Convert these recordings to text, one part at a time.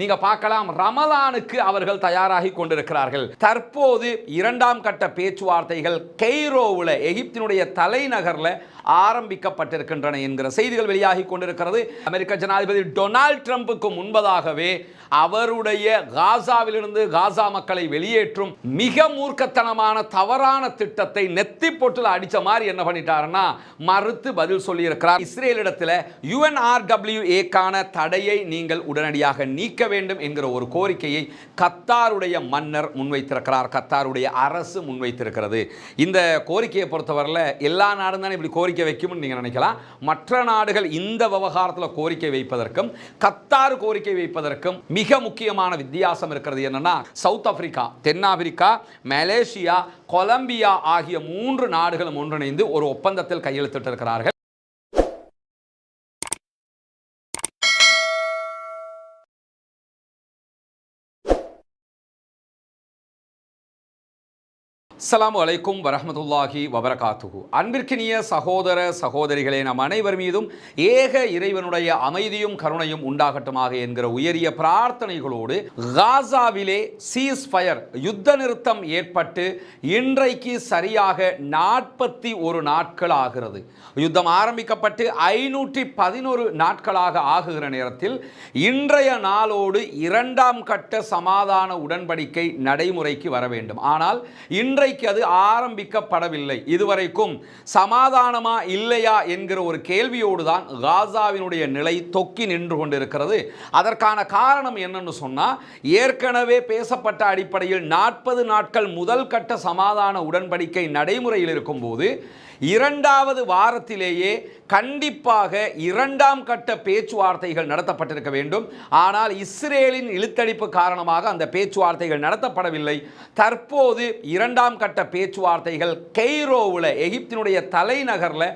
நீங்க பார்க்கலாம் ரமலானுக்கு அவர்கள் தயாராகி கொண்டிருக்கிறார்கள். தற்போது இரண்டாம் கட்ட பேச்சுவார்த்தைகள் கெய்ரோவில் எகிப்தினுடைய தலைநகரில் ஆரம்பிக்கப்பட்டிருக்கின்றன என்கிற செய்திகள் வெளியாகி கொண்டிருக்கிறது. அமெரிக்க ஜனாதிபதி டொனால்ட் ட்ரம்புக்கு முன்பதாகவே அவருடைய காசாவிலிருந்து காசா மக்களை வெளியேற்றும் மிக மூர்க்கத்தனமான தவறான திட்டத்தை நெத்தி பொட்டுல அடித்த மாதிரி என்ன பண்ணிட்டாருன்னா மறுத்து பதில் சொல்லியிருக்கிறார். இஸ்ரேலிடத்தில் யுஎன்ஆர்டபிள்யூஏக்கான தடையை நீங்கள் உடனடியாக நீக்க வேண்டும் என்கிற ஒரு கோரிக்கையை கத்தாருடைய மன்னர் முன்வைத்திருக்கிறார். கத்தாருடைய அரசு முன்வைத்திருக்கிறது. இந்த கோரிக்கையை பொறுத்தவரையில் எல்லா நாடும் தானே இப்படி கோரிக்கை வைக்கும்னு நீங்கள் நினைக்கலாம். மற்ற நாடுகள் இந்த விவகாரத்தில் கோரிக்கை வைப்பதற்கும் கத்தார் கோரிக்கை வைப்பதற்கும் மிக முக்கியமான வித்தியாசம் இருக்கிறது என்னன்னா சவுத் ஆப்பிரிக்கா தென்னாப்பிரிக்கா மலேசியா கொலம்பியா ஆகிய மூன்று நாடுகளும் ஒன்றிணைந்து ஒரு ஒப்பந்தத்தில் கையெழுத்திட்டிருக்கிறார்கள். அஸ்லாம் வலைக்கும் வரஹ்மத்துல்லாஹி வபரகாத்துகு அன்பிற்கினிய சகோதர சகோதரிகளே நம் அனைவர் மீதும் ஏக இறைவனுடைய அமைதியும் கருணையும் உண்டாகட்டுமாக என்கிற உயரிய பிரார்த்தனைகளோடு காசாவிலே சீஸ் ஃபயர் யுத்த நிறுத்தம் ஏற்பட்டு இன்றைக்கு சரியாக நாற்பத்தி ஒரு நாட்கள் ஆகிறது. யுத்தம் ஆரம்பிக்கப்பட்டு ஐநூற்றி பதினோரு நாட்களாக ஆகுகிற நேரத்தில் இன்றைய நாளோடு இரண்டாம் கட்ட சமாதான உடன்படிக்கை நடைமுறைக்கு வர வேண்டும். ஆனால் இன்றைய இன்றைக்கு அது ஆரம்பிக்கப்படவில்லை. இதுவரைக்கும் சமாதானமா இல்லையா என்கிற ஒரு கேள்வியோடு தான் காசாவினுடைய நிலை தொக்கி நின்று கொண்டிருக்கிறது. அதற்கான காரணம் என்னன்னு சொன்னா ஏற்கனவே பேசப்பட்ட அடிப்படையில் நாற்பது நாட்கள் முதல் கட்ட சமாதான உடன்படிக்கை நடைமுறையில் இருக்கும்போது இரண்டாவது வாரத்திலேயே கண்டிப்பாக இரண்டாம் கட்ட பேச்சுவார்த்தைகள் நடத்தப்பட்டிருக்க வேண்டும். ஆனால் இஸ்ரேலின் இழுத்தடிப்பு காரணமாக அந்த பேச்சுவார்த்தைகள் நடத்தப்படவில்லை. தற்போது இரண்டாம் கட்ட பேச்சுவார்த்தைகள் கெய்ரோவில் எகிப்தினுடைய தலைநகரில்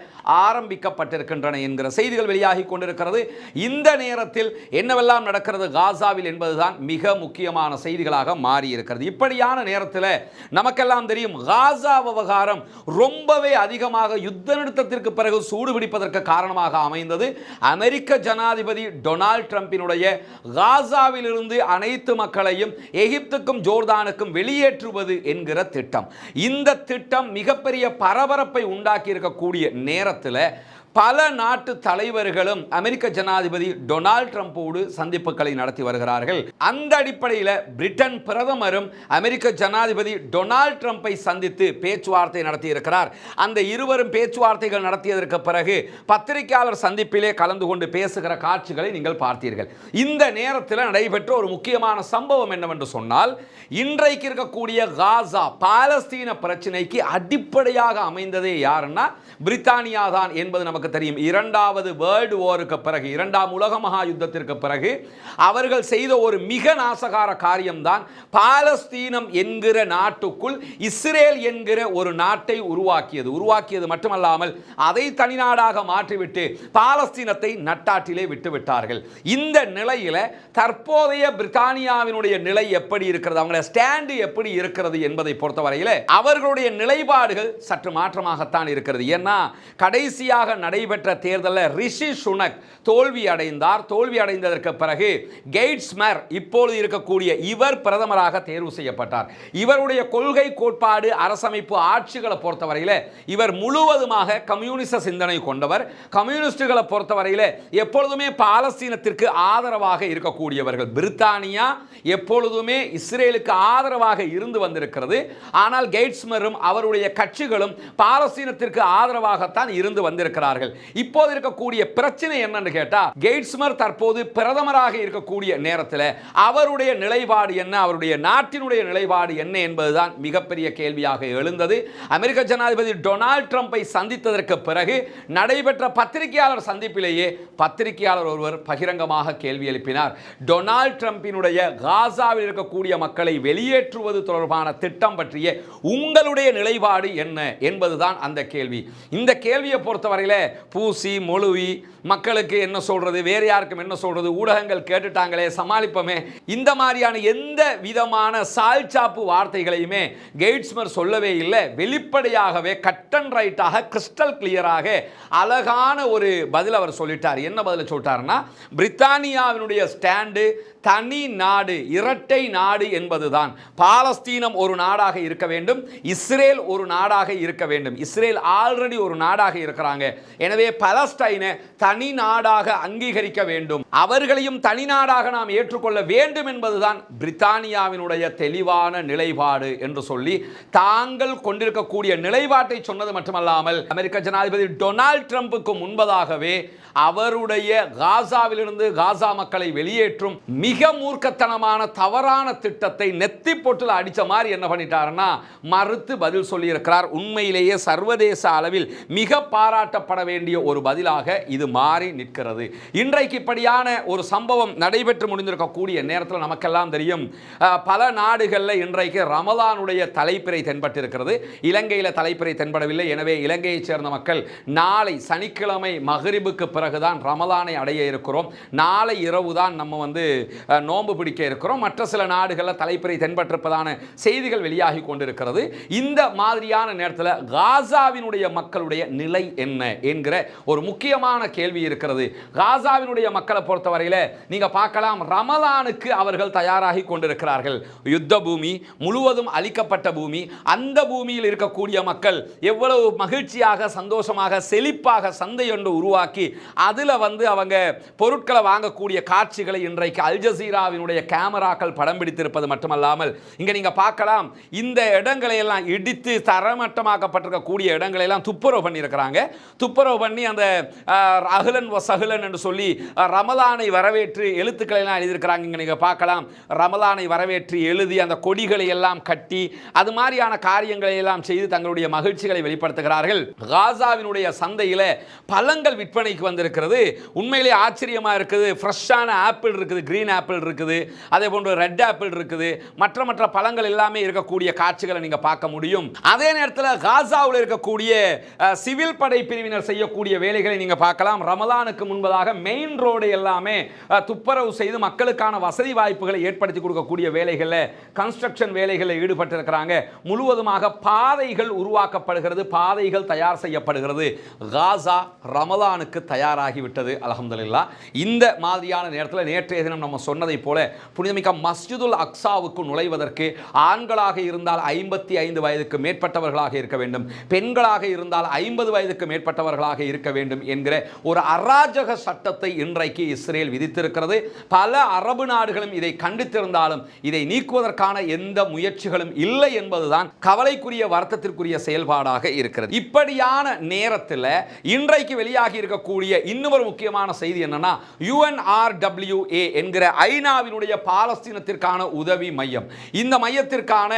ஆரம்பிக்கப்பட்டிருக்கின்றன என்கிற செய்திகள் வெளியாகி கொண்டிருக்கிறது. இந்த நேரத்தில் என்னவெல்லாம் நடக்கிறது காசாவில் என்பதுதான் மிக முக்கியமான செய்திகளாக மாறியிருக்கிறது. இப்படியான நேரத்தில் நமக்கெல்லாம் தெரியும் காசா விவகாரம் ரொம்பவே அதிகமாக யுத்த நிறுத்தத்திற்கு பிறகு சூடு பிடிப்பதற்கு காரணமாக அமைந்தது. அமெரிக்க ஜனாதிபதி டொனால்ட் ட்ரம்பினுடைய காசாவிலிருந்து அனைத்து மக்களையும் எகிப்துக்கும் ஜோர்தானுக்கும் வெளியேற்றுவது என்கிற திட்டம். இந்த திட்டம் மிகப்பெரிய பரபரப்பை உண்டாக்கி இருக்கக்கூடிய நேரத்தில் பல நாட்டு தலைவர்களும் அமெரிக்க ஜனாதிபதி டொனால்ட் ட்ரம்ப்போடு சந்திப்புகளை நடத்தி வருகிறார்கள். அந்த அடிப்படையில் பிரிட்டன் பிரதமரும் அமெரிக்க ஜனாதிபதி டொனால்ட் ட்ரம்ப்பை சந்தித்து பேச்சுவார்த்தை நடத்தியிருக்கிறார். அந்த இருவரும் பேச்சுவார்த்தைகள் நடத்தியதற்கு பிறகு பத்திரிகையாளர் சந்திப்பிலே கலந்து கொண்டு பேசுகிற காட்சிகளை நீங்கள் பார்த்தீர்கள். இந்த நேரத்தில் நடைபெற்ற ஒரு முக்கியமான சம்பவம் என்னவென்று சொன்னால் இன்றைக்கு இருக்கக்கூடிய காசா பாலஸ்தீன பிரச்சனைக்கு அடிப்படையாக அமைந்ததே யாருன்னா பிரித்தானியா தான் என்பது நமக்கு நமக்கு தெரியும். இரண்டாவது வேர்ல்டு வாருக்கு பிறகு இரண்டாம் உலக மகா யுத்தத்திற்கு பிறகு அவர்கள் செய்த ஒரு மிக நாசகார காரியம்தான் பாலஸ்தீனம் என்கிற நாட்டுக்குள் இஸ்ரேல் என்கிற ஒரு நாட்டை உருவாக்கியது. உருவாக்கியது மட்டுமல்லாமல் அதை தனிநாடாக மாற்றிவிட்டு பாலஸ்தீனத்தை நட்டாற்றிலே விட்டுவிட்டார்கள். இந்த நிலையில் தற்போதைய பிரித்தானியாவினுடைய நிலை எப்படி இருக்கிறது? அவங்கள ஸ்டாண்டு எப்படி இருக்கிறது என்பதை பொறுத்தவரையில் அவர்களுடைய நிலைப்பாடுகள் சற்று மாற்றமாகத்தான் இருக்கிறது. ஏன்னா கடைசியாக நடைபெற்ற தேர்தலில் ரிஷி சுனக் தோல்வி அடைந்தார். தோல்வி அடைந்ததற்கு பிறகு கெய்ட்ஸ்மர் இப்பொழுது இருக்கக்கூடிய இவர் பிரதமராக தேர்வு செய்யப்பட்டார். இவருடைய கொள்கை கோட்பாடு அரசமைப்பு ஆட்சிகளை பொறுத்தவரையில் இவர் முழுவதுமாக கம்யூனிச சிந்தனை கொண்டவர். கம்யூனிஸ்டுகளை பொறுத்தவரையில் எப்பொழுதுமே பாலஸ்தீனத்திற்கு ஆதரவாக இருக்கக்கூடியவர்கள். பிரித்தானியா எப்பொழுதுமே இஸ்ரேலுக்கு ஆதரவாக இருந்து வந்திருக்கிறது. ஆனால் கெய்ட்ஸ்மரும் அவருடைய கட்சிகளும் பாலஸ்தீனத்திற்கு ஆதரவாகத்தான் இருந்து வந்திருக்கிறார் வந்திருக்கிறார்கள் இப்போது இருக்கக்கூடிய பிரச்சனை என்னன்னு கேட்டா கெய்ட்ஸ்மர் தற்போது பிரதமராக இருக்கக்கூடிய நேரத்தில் அவருடைய நிலைப்பாடு என்ன அவருடைய நாட்டினுடைய நிலைப்பாடு என்ன என்பதுதான் மிகப்பெரிய கேள்வியாக எழுந்தது. அமெரிக்க ஜனாதிபதி டொனால்ட் ட்ரம்ப்பை சந்தித்ததற்கு பிறகு நடைபெற்ற பத்திரிகையாளர் சந்திப்பிலேயே பத்திரிகையாளர் ஒருவர் பகிரங்கமாக கேள்வி எழுப்பினார். டொனால்ட் ட்ரம்பினுடைய காசாவில் இருக்கக்கூடிய மக்களை வெளியேற்றுவது தொடர்பான திட்டம் பற்றிய உங்களுடைய நிலைப்பாடு என்ன என்பதுதான் அந்த கேள்வி. இந்த கேள்வியை பொறுத்தவரையில் பூசி மொழுவி மக்களுக்கு என்ன சொல்றது வேறு யாருக்கும் என்ன சொல்றது ஊடகங்கள் கேட்டுட்டாங்களே சமாளிப்போமே. இந்த மாதிரியான எந்த விதமான சால்சாப்பு வார்த்தைகளையுமே கெய்ட்ஸ்மர் சொல்லவே இல்லை. வெளிப்படையாகவே கட் அண்ட் ரைட்டாக கிறிஸ்டல் கிளியராக அழகான ஒரு பதில் அவர் சொல்லிட்டார். என்ன பதில் சொல்லிட்டாருன்னா பிரித்தானியாவினுடைய ஸ்டாண்டு தனி நாடு இரட்டை நாடு என்பதுதான். பாலஸ்தீனம் ஒரு நாடாக இருக்க வேண்டும் இஸ்ரேல் ஒரு நாடாக இருக்க வேண்டும். இஸ்ரேல் ஆல்ரெடி ஒரு நாடாக இருக்கிறாங்க. எனவே பலஸ்டைனை தனி நாடாக அங்கீகரிக்க வேண்டும். அவர்களையும் தனி நாடாக நாம் ஏற்றுக்கொள்ள வேண்டும் என்பதுதான் பிரித்தானியாவினுடைய தெளிவான நிலைப்பாடு என்று சொல்லி தாங்கள் கொண்டிருக்கக்கூடிய நிலைப்பாட்டை சொன்னது மட்டுமல்லாமல் அமெரிக்க ஜனாதிபதி டொனால்ட் ட்ரம்புக்கு முன்பதாகவே அவருடைய காசாவிலிருந்து காசா மக்களை வெளியேற்றும் மிக மூர்க்கத்தனமான தவறான திட்டத்தை நெத்தி பொட்டில் அடித்த மாதிரி என்ன பண்ணிட்டாருன்னா மறுத்து பதில் சொல்லியிருக்கிறார். உண்மையிலேயே சர்வதேச அளவில் மிக பாராட்டப்பட வேண்டிய ஒரு பதிலாக இது மாறி நிற்கிறது. இன்றைக்கு இப்படியான ஒரு சம்பவம் நடைபெற்று முடிந்திருக்கக்கூடிய நேரத்தில் நமக்கெல்லாம் தெரியும். பல நாடுகளில் இன்றைக்கு ரமலானுடைய தலைப்பிறை தென்பட்டிருக்கிறது. இலங்கையில் தலைப்பிறை தென்படவில்லை. எனவே இலங்கையைச் சேர்ந்த மக்கள் நாளை சனிக்கிழமை மகரிபுக்கு பிறகுதான் ரமலானை அடைய இருக்கிறோம். நாளை இரவு தான் நம்ம வந்து நோன்பு பிடிக்க இருக்கிறோம். மற்ற சில நாடுகளில் தலைப்பிறை தென்பட்டிருப்பதான செய்திகள் வெளியாகி கொண்டிருக்கிறது. இந்த மாதிரியான நேரத்தில் காசாவினுடைய மக்களுடைய நிலை என்ன? என்கிற ஒரு முக்கியமான கேள்வி இருக்கிறது. காசாவினுடைய மக்களை பொறுத்தவரையில் நீங்கள் பார்க்கலாம் ரமலானுக்கு அவர்கள் தயாராகி கொண்டிருக்கிறார்கள். யுத்த பூமி முழுவதும் அழிக்கப்பட்ட பூமி அந்த பூமியில் இருக்கக்கூடிய மக்கள் எவ்வளவு மகிழ்ச்சியாக சந்தோஷமாக செழிப்பாக சந்தை ஒன்று உருவாக்கி அதில் வந்து அவங்க பொருட்களை வாங்கக்கூடிய காட்சிகளை இன்றைக்கு அல் ஜசீராவினுடைய கேமராக்கள் படம் பிடித்திருப்பது மட்டுமல்லாமல் இங்கே நீங்கள் பார்க்கலாம் இந்த இடங்களையெல்லாம் இடித்து தரமட்டமாக்கப்பட்டிருக்கக்கூடிய இடங்களையெல்லாம் துப்புரவு பண்ணியிருக்கிறாங்க. துப்புரவு பண்ணி அந்த அகலன் அகலன் வசகுலன் என்று சொல்லி ரமலானை வரவேற்று எழுத்துக்களை எல்லாம் எழுதியிருக்கிறாங்க. இங்கே நீங்க பார்க்கலாம். ரமலானை வரவேற்று எழுதி அந்த கொடிகளை எல்லாம் கட்டி அது மாதிரியான காரியங்களை எல்லாம் செய்து தங்களுடைய மகிழ்ச்சிகளை வெளிப்படுத்துகிறார்கள். காசாவினுடைய சந்தையில் பழங்கள் விற்பனைக்கு வந்திருக்கிறது. உண்மையிலே ஆச்சரியமா இருக்குது. ஃப்ரெஷ்ஷான ஆப்பிள் இருக்குது கிரீன் ஆப்பிள் இருக்குது. அதே போன்று ரெட் ஆப்பிள் இருக்குது. மற்ற மற்ற பழங்கள் எல்லாமே இருக்கக்கூடிய காட்சிகளை நீங்க பார்க்க முடியும். அதே நேரத்தில் காசாவில் இருக்கக்கூடிய சிவில் படை பிரிவினர் செய்யக்கூடிய வேலைகளை நீங்கள் பார்க்கலாம். ரமலானுக்கு முன்பதாக மெயின் ரோடு எல்லாமே துப்புரவு செய்து மக்களுக்கான வசதி வாய்ப்புகளை ஏற்படுத்தி கொடுக்கக்கூடிய வேலைகளில் கன்ஸ்ட்ரக்ஷன் வேலைகளில் ஈடுபட்டிருக்கிறாங்க. முழுவதுமாக பாதைகள் உருவாக்கப்படுகிறது பாதைகள் தயார் செய்யப்படுகிறது. காசா ரமலானுக்கு தயாராகிவிட்டது அலமதுல்லா இந்த மாதிரியான நேரத்தில் நேற்றைய தினம் நம்ம சொன்னதை போல புனிதமிக்க மஸ்ஜிதுல் அக்ஸாவுக்கு நுழைவதற்கு ஆண்களாக இருந்தால் ஐம்பத்தி ஐந்து வயதுக்கு மேற்பட்டவர்களாக இருக்க வேண்டும். பெண்களாக இருந்தால் ஐம்பது வயதுக்கு மேற்பட்டவர்கள் மேற்பட்டவர்களாக இருக்க வேண்டும் என்கிற ஒரு அராஜக சட்டத்தை இன்றைக்கு இஸ்ரேல் விதித்திருக்கிறது. பல அரபு நாடுகளும் இதை கண்டித்திருந்தாலும் இதை நீக்குவதற்கான எந்த முயற்சிகளும் இல்லை என்பதுதான் கவலைக்குரிய வருத்தத்திற்குரிய செயல்பாடாக இருக்கிறது. இப்படியான நேரத்தில் இன்றைக்கு வெளியாகி இருக்கக்கூடிய இன்னொரு முக்கியமான செய்தி என்னன்னா யுஎன்ஆர்டபிள்யூஏ என்கிற ஐநாவினுடைய பாலஸ்தீனத்திற்கான உதவி மையம். இந்த மையத்திற்கான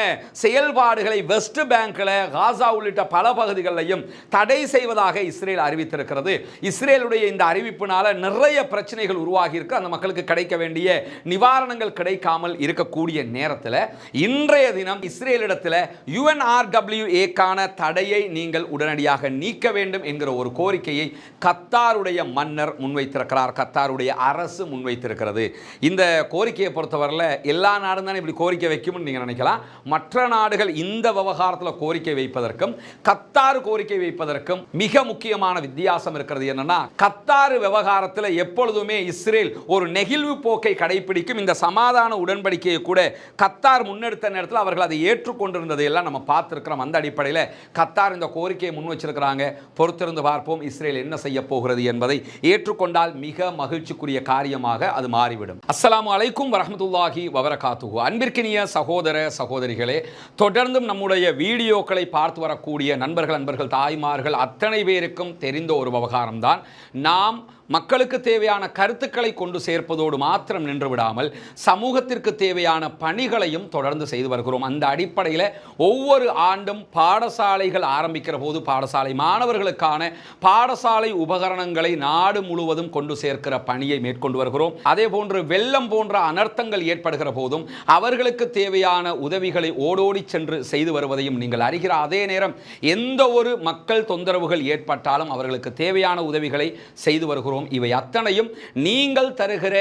செயல்பாடுகளை வெஸ்ட் பேங்க்ல காசா உள்ளிட்ட பல பகுதிகளிலையும் தடை செய்வதாக இஸ்ரேல் அறிவித்திருக்கிறது. இஸ்ரேலுடைய இந்த அறிவிப்பினால நிறைய பிரச்சனைகள் உருவாகி இருக்கு அந்த மக்களுக்கு கிடைக்க வேண்டிய நிவாரணங்கள் கிடைக்காமல் இருக்கக்கூடிய நேரத்தில் இன்றைய தினம் இஸ்ரேலிடத்தில் யுஎன்ஆர்டபிள்யூஏக்கான தடையை நீங்கள் உடனடியாக நீக்க வேண்டும் என்கிற ஒரு கோரிக்கையை கத்தாருடைய மன்னர் முன்வைத்திருக்கிறார். கத்தாருடைய அரசு முன்வைத்திருக்கிறது. இந்த கோரிக்கையை பொறுத்தவரையில் எல்லா நாடும் தானே இப்படி கோரிக்கை வைக்கும்னு நீங்கள் நினைக்கலாம். மற்ற நாடுகள் இந்த விவகாரத்தில் கோரிக்கை வைப்பதற்கும் கத்தார் கோரிக்கை வைப்பதற்கும் மிக முக்கியமான வித்தியாசம் இருக்கிறது என்னன்னா கத்தார் விவகாரத்தில் எப்பொழுதுமே இஸ்ரேல் ஒரு நெகிழ்வு போக்கை கடைபிடிக்கும் இந்த சமாதான உடன்படிக்கையை கூட கத்தார் முன்னெடுத்த நேரத்தில் அவர்கள் அதை ஏற்றுக்கொண்டிருந்ததை எல்லாம் நம்ம பார்த்துருக்கிறோம். அந்த அடிப்படையில் கத்தார் இந்த கோரிக்கையை முன் வச்சிருக்கிறாங்க. பொறுத்திருந்து பார்ப்போம் இஸ்ரேல் என்ன செய்ய போகிறது என்பதை ஏற்றுக்கொண்டால் மிக மகிழ்ச்சிக்குரிய காரியமாக அது மாறிவிடும். அஸ்லாம் அலைக்கும் வரமத்துல்லாஹி வபரகாத்துஹு. அன்பிற்கினிய சகோதர சகோதரிகளே தொடர்ந்தும் நம்முடைய வீடியோக்களை பார்த்து வரக்கூடிய நண்பர்கள் நண்பர்கள் தாய்மார்கள் அத்தனை பேருக்கும் தெரிந்த ஒரு விவகாரம்தான். நாம் மக்களுக்கு தேவையான கருத்துக்களை கொண்டு சேர்ப்பதோடு மாத்திரம் நின்று விடாமல் சமூகத்திற்கு தேவையான பணிகளையும் தொடர்ந்து செய்து வருகிறோம். அந்த அடிப்படையில் ஒவ்வொரு ஆண்டும் பாடசாலைகள் ஆரம்பிக்கிற போது பாடசாலை மாணவர்களுக்கான பாடசாலை உபகரணங்களை நாடு முழுவதும் கொண்டு சேர்க்கிற பணியை மேற்கொண்டு வருகிறோம். அதே போன்று வெள்ளம் போன்ற அனர்த்தங்கள் ஏற்படுகிற போதும் அவர்களுக்கு தேவையான உதவிகளை ஓடோடி சென்று செய்து வருவதையும் நீங்கள் அறிகிற அதே நேரம் எந்த ஒரு மக்கள் தொந்தரவுகள் ஏற்பட்டாலும் அவர்களுக்கு தேவையான உதவிகளை செய்து வருகிறோம். இவை அத்தனையும் நீங்கள் தருகிற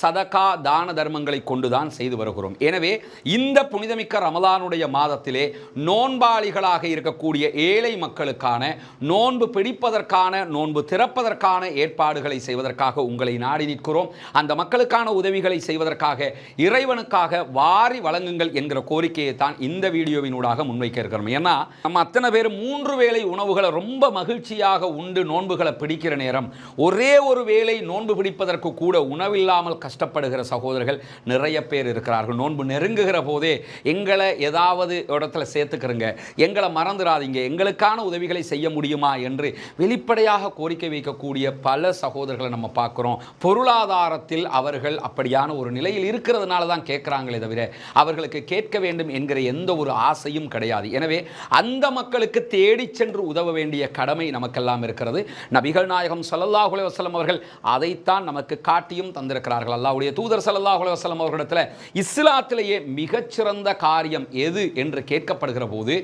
சதகா தான தர்மங்களை கொண்டுதான் செய்து வருகிறோம். எனவே இந்த புனிதமிக்க ரமலானுடைய மாதத்திலே நோன்பாளிகளாக இருக்கக்கூடிய ஏழை மக்களுக்கான நோன்பு பிடிப்பதற்கான நோன்பு திறப்பதற்கான ஏற்பாடுகளை செய்வதற்காக உங்களை நாடி நிற்கிறோம். அந்த மக்களுக்கான உதவிகளை செய்வதற்காக இறைவனுக்காக வாரி வழங்குங்கள் என்கிற கோரிக்கையை தான் இந்த வீடியோவினூடாக முன்வைக்க இருக்கிறோம். ஏன்னா நம்ம அத்தனை பேர் மூன்று வேளை உணவுகளை ரொம்ப மகிழ்ச்சியாக உண்டு நோன்புகளை பிடிக்கிற நேரம். ஒரே ஒரு வேளை நோன்பு பிடிப்பதற்கு கூட உணவில்லாமல் கஷ்டப்படுகிற சகோதரர்கள் நிறைய பேர் இருக்கிறார்கள். நோன்பு நெருங்குகிற போதே எங்களை ஏதாவது இடத்துல சேர்த்துக்கிறங்க. எங்களை மறந்துடாதீங்க எங்களுக்கான உதவிகளை செய்ய முடியுமா என்று வெளிப்படையாக கோரிக்கை வைக்கக்கூடிய பல சகோதரர்களை நம்ம பார்க்குறோம். பொருளாதாரத்தில் அவர்கள் அப்படியான ஒரு நிலையில் இருக்கிறதுனால தான் கேட்குறாங்களே தவிர அவர்களுக்கு கேட்க வேண்டும் என்கிற எந்த ஒரு ஆசையும் கிடையாது. எனவே அந்த மக்களுக்கு தேடி சென்று உதவ வேண்டிய கடமை நமக்கெல்லாம் இருக்கிறது. நபிகள் நாயகம் ஸல்லல்லாஹு வசலம் வஸல்லம் அவர்கள் அதைத்தான் நமக்கு காட்டியும் தந்திருக்கிறார்கள். அல்லாவுடைய தூதர் ஸல்லல்லாஹு அலைஹி அவர்களிடத்தில் இஸ்லாத்திலேயே மிகச்சிறந்த காரியம் எது என்று கேட்கப்படுகிற போது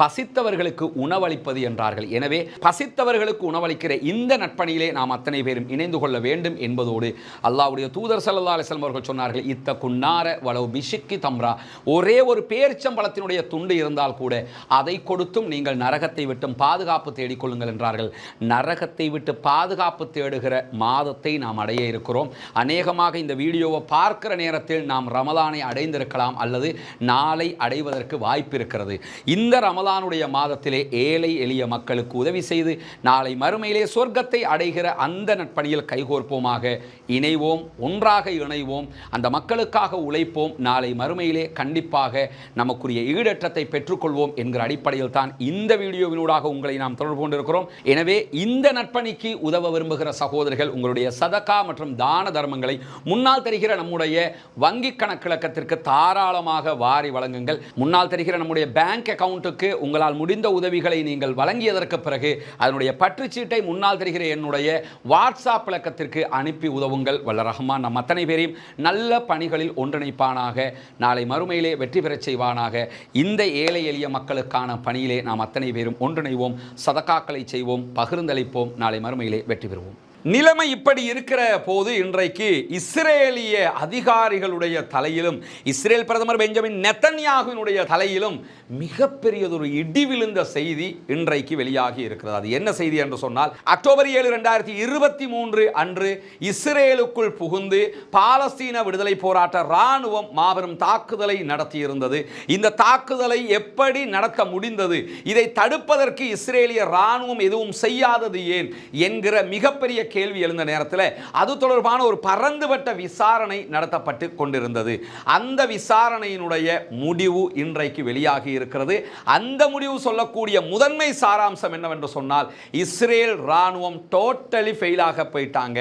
பசித்தவர்களுக்கு உணவளிப்பது என்றார்கள். எனவே பசித்தவர்களுக்கு உணவளிக்கிற இந்த நட்பணியிலே நாம் அத்தனை பேரும் இணைந்து கொள்ள வேண்டும் என்பதோடு அல்லாவுடைய தூதர் சல்லா அலிஸ்லம் அவர்கள் சொன்னார்கள் இத்த குன்னார வளவு பிஷிக்கி தம்ரா. ஒரே ஒரு பேரிச்சம்பழத்தினுடைய துண்டு இருந்தால் கூட அதை கொடுத்தும் நீங்கள் நரகத்தை விட்டும் பாதுகாப்பு தேடிக்கொள்ளுங்கள் என்றார்கள். நரகத்தை விட்டு பாதுகாப்பு தேடுகிற மாதத்தை நாம் அடைய இருக்கிறோம். அநேகமாக இந்த வீடியோவை பார்க்கிற நேரத்தில் நாம் ரமலானை அடைந்திருக்கலாம் அல்லது நாளை அடைவதற்கு வாய்ப்பு இருக்கிறது. இந்த ரமலானுடைய மாதத்திலே ஏழை எளிய மக்களுக்கு உதவி செய்து நாளை மறுமையிலே சொர்க்கத்தை அடைகிற அந்த நட்பணியில் கைகோர்ப்போமாக இணைவோம் ஒன்றாக இணைவோம் அந்த மக்களுக்காக உழைப்போம். நாளை மறுமையிலே கண்டிப்பாக நமக்குரிய ஈடற்றத்தை பெற்றுக்கொள்வோம் என்கிற அடிப்படையில் தான் இந்த வீடியோவினூடாக உங்களை நாம் தொடர்பு கொண்டிருக்கிறோம். எனவே இந்த நட்பணிக்கு உதவ விரும்புகிற சகோதரர்கள் உங்களுடைய சதக்கா மற்றும் தான தர்மங்களை முன்னால் தெரிகிற நம்முடைய வங்கி கணக்கிழக்கத்திற்கு தாராளமாக வாரி வழங்குங்கள். முன்னால் தெரிகிற நம்முடைய பேங்க் அக்கவுண்ட்டுக்கு உங்களால் முடிந்த உதவிகளை நீங்கள் வழங்கியதற்கு பிறகு அதனுடைய பற்றுச்சீட்டை முன்னால் தெரிகிற என்னுடைய வாட்ஸ்அப் விளக்கத்திற்கு அனுப்பி உதவுங்கள். வல்ல ரஹ்மான் நம் அத்தனை பேரையும் நல்ல பணிகளில் ஒன்றிணைப்பானாக. நாளை மறுமையிலே வெற்றி பெறச் செய்வானாக. இந்த ஏழை எளிய மக்களுக்கான பணியிலே நாம் அத்தனை பேரும் ஒன்றிணைவோம். சதக்காக்களை செய்வோம். பகிர்ந்தளிப்போம். நாளை மறுமையிலே வெற்றி பெறுவோம். நிலைமை இப்படி இருக்கிற போது இன்றைக்கு இஸ்ரேலிய அதிகாரிகளுடைய தலையிலும் இஸ்ரேல் பிரதமர் பெஞ்சமின் நெத்தன்யாகுவினுடைய தலையிலும் மிகப்பெரியதொரு இடி விழுந்த செய்தி இன்றைக்கு வெளியாகி இருக்கிறது. அது என்ன செய்தி என்று சொன்னால் அக்டோபர் ஏழு ரெண்டாயிரத்தி இருபத்தி மூன்று அன்று இஸ்ரேலுக்குள் புகுந்து பாலஸ்தீன விடுதலை போராட்ட இராணுவம் மாபெரும் தாக்குதலை நடத்தியிருந்தது. இந்த தாக்குதலை எப்படி நடத்த முடிந்தது? இதை தடுப்பதற்கு இஸ்ரேலிய இராணுவம் எதுவும் செய்யாதது ஏன்? என்கிற மிகப்பெரிய கேள்வி எழுந்த நேரத்தில் அது தொடர்பான ஒரு பரந்துபட்ட விசாரணை நடத்தப்பட்டு கொண்டிருந்தது. அந்த விசாரணையினுடைய முடிவு இன்றைக்கு வெளியாகி இருக்கிறது. அந்த முடிவு சொல்லக்கூடிய முதன்மை சாராம்சம் என்னவென்று சொன்னால் இஸ்ரேல் ராணுவம் டோட்டலி ஃபெயிலாக போயிட்டாங்க.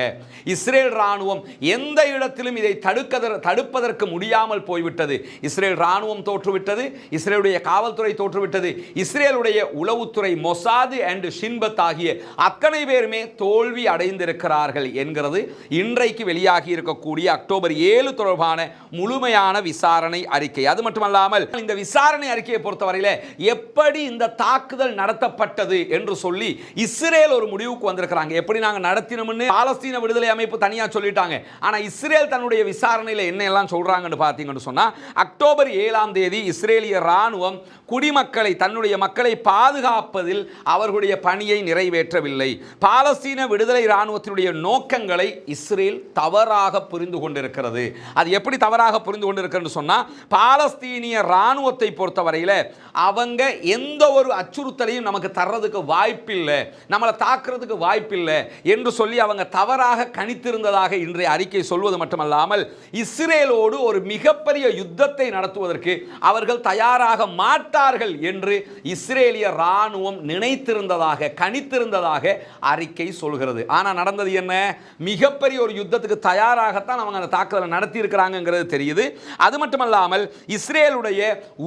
இஸ்ரேல் ராணுவம் எந்த இடத்திலும் இதை தடுக்க தடுப்பதற்கு முடியாமல் போய்விட்டது. இஸ்ரேல் ராணுவம் தோற்றுவிட்டது இஸ்ரேலுடைய காவல்துறை தோற்றுவிட்டது இஸ்ரேலுடைய உளவுத்துறை மொசாது அண்ட் ஷின்பத் ஆகிய அத்தனை பேருமே தோல்வி அடைந்து அடைந்திருக்கிறார்கள் என்கிறது இன்றைக்கு வெளியாகி இருக்கக்கூடிய அக்டோபர் ஏழு தொடர்பான முழுமையான விசாரணை அறிக்கை. அது மட்டுமல்லாமல் இந்த விசாரணை அறிக்கையை பொறுத்தவரையில எப்படி இந்த தாக்குதல் நடத்தப்பட்டது என்று சொல்லி இஸ்ரேல் ஒரு முடிவுக்கு வந்திருக்கிறாங்க. எப்படி நாங்கள் நடத்தினோம்னு பாலஸ்தீன விடுதலை அமைப்பு தனியாக சொல்லிட்டாங்க. ஆனால் இஸ்ரேல் தன்னுடைய விசாரணையில் என்ன எல்லாம் சொல்றாங்கன்னு பார்த்தீங்கன்னு சொன்னா அக்டோபர் ஏழாம் தேதி இஸ்ரேலிய ராணுவம் குடிமக்களை தன்னுடைய மக்களை பாதுகாப்பதில் அவர்களுடைய பணியை நிறைவேற்றவில்லை. பாலஸ்தீன விடுதலை இராணுவத்தினுடைய நோக்கங்களை இஸ்ரேல் தவறாக புரிந்து கொண்டிருக்கிறது. அது எப்படி தவறாக புரிந்து கொண்டிருக்கிறது சொன்னா பாலஸ்தீனிய இராணுவத்தை பொறுத்தவரையில அவங்க எந்த ஒரு அச்சுறுத்தலையும் நமக்கு தர்றதுக்கு வாய்ப்பில்லை நம்மளை தாக்குறதுக்கு வாய்ப்பில்லை என்று சொல்லி அவங்க தவறாக கணித்திருந்ததாக இன்றைய அறிக்கை சொல்வது மட்டுமல்லாமல் இஸ்ரேலோடு ஒரு மிகப்பெரிய யுத்தத்தை நடத்துவதற்கு அவர்கள் தயாராக மாட்டார்கள் என்று இஸ்ரேலிய இராணுவம் நினைத்திருந்ததாக கணித்திருந்ததாக அறிக்கை சொல்கிறது. ஆனால் நடந்தது என்ன? மிகப்பெரிய ஒரு யுத்தத்துக்கு தயாராகத்தான் அவங்க அந்த தாக்குதலை நடத்தி இருக்கிறாங்கிறது தெரியுது. அது மட்டுமல்லாமல் இஸ்ரேலுடைய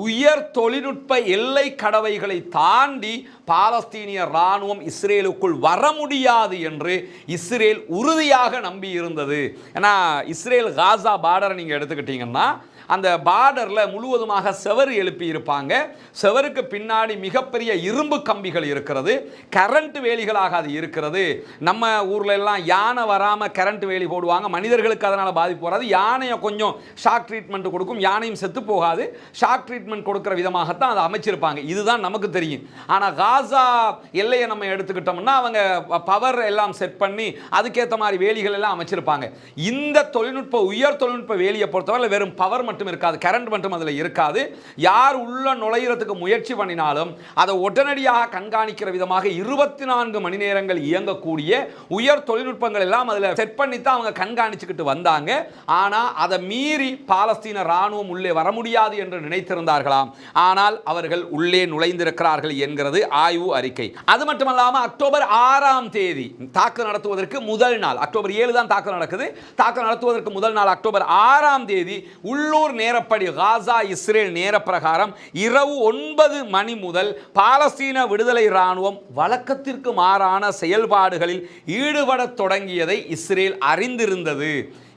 உயர் தொழில்நுட்ப எல்லை கடவைகளை தாண்டி பாலஸ்தீனிய ராணுவம் இஸ்ரேலுக்குள் வர முடியாது என்று இஸ்ரேல் உறுதியாக நம்பி இருந்தது ஏன்னா இஸ்ரேல் காசா பார்டரை நீங்கள் எடுத்துக்கிட்டீங்கன்னா அந்த பார்டரில் முழுவதுமாக செவர் எழுப்பி இருப்பாங்க செவருக்கு பின்னாடி மிகப்பெரிய இரும்பு கம்பிகள் இருக்கிறது. கரண்ட் வேலிகளாக அது இருக்கிறது. நம்ம ஊரில் எல்லாம் யானை வராமல் கரண்ட் வேலி போடுவாங்க. மனிதர்களுக்கு அதனால் பாதிப்பு வராது. யானையை கொஞ்சம் ஷாக் ட்ரீட்மெண்ட் கொடுக்கும். யானையும் செத்து போகாது. ஷாக் ட்ரீட்மெண்ட் கொடுக்குற விதமாகத்தான் அதை அமைச்சிருப்பாங்க. இதுதான் நமக்கு தெரியும். ஆனால் காசா எல்லையை நம்ம எடுத்துக்கிட்டோம்னா அவங்க பவர் எல்லாம் செட் பண்ணி அதுக்கேற்ற மாதிரி வேலிகள் எல்லாம் அமைச்சிருப்பாங்க. இந்த தொழில்நுட்ப உயர் தொழில்நுட்ப வேலியை பொறுத்தவரை வெறும் பவர் மட்டும் மட்டும் இருக்காது கரண்ட் மட்டும் அதில் இருக்காது. யார் உள்ள நுழையிறதுக்கு முயற்சி பண்ணினாலும் அதை உடனடியாக கண்காணிக்கிற விதமாக இருபத்தி நான்கு மணி நேரங்கள் இயங்கக்கூடிய உயர் தொழில்நுட்பங்கள் எல்லாம் அதில் செட் பண்ணி தான் அவங்க கண்காணிச்சுக்கிட்டு வந்தாங்க. ஆனால் அதை மீறி பாலஸ்தீன இராணுவம் உள்ளே வர முடியாது என்று நினைத்திருந்தார்களாம். ஆனால் அவர்கள் உள்ளே நுழைந்திருக்கிறார்கள் என்கிறது ஆய்வு அறிக்கை. அது மட்டுமல்லாமல் அக்டோபர் ஆறாம் தேதி தாக்கு நடத்துவதற்கு முதல் நாள் அக்டோபர் ஏழு தான் தாக்கு நடக்குது. தாக்கு நடத்துவதற்கு முதல் நாள் அக்டோபர் ஆறாம் தேதி உள்ளூர் நேரப்படி காசா இஸ்ரேல் நேர பிரகாரம் இரவு ஒன்பது மணி முதல் பாலஸ்தீன விடுதலை ராணுவம் வழக்கத்திற்கு மாறான செயல்பாடுகளில் ஈடுபடத் தொடங்கியதை இஸ்ரேல் அறிந்திருந்தது.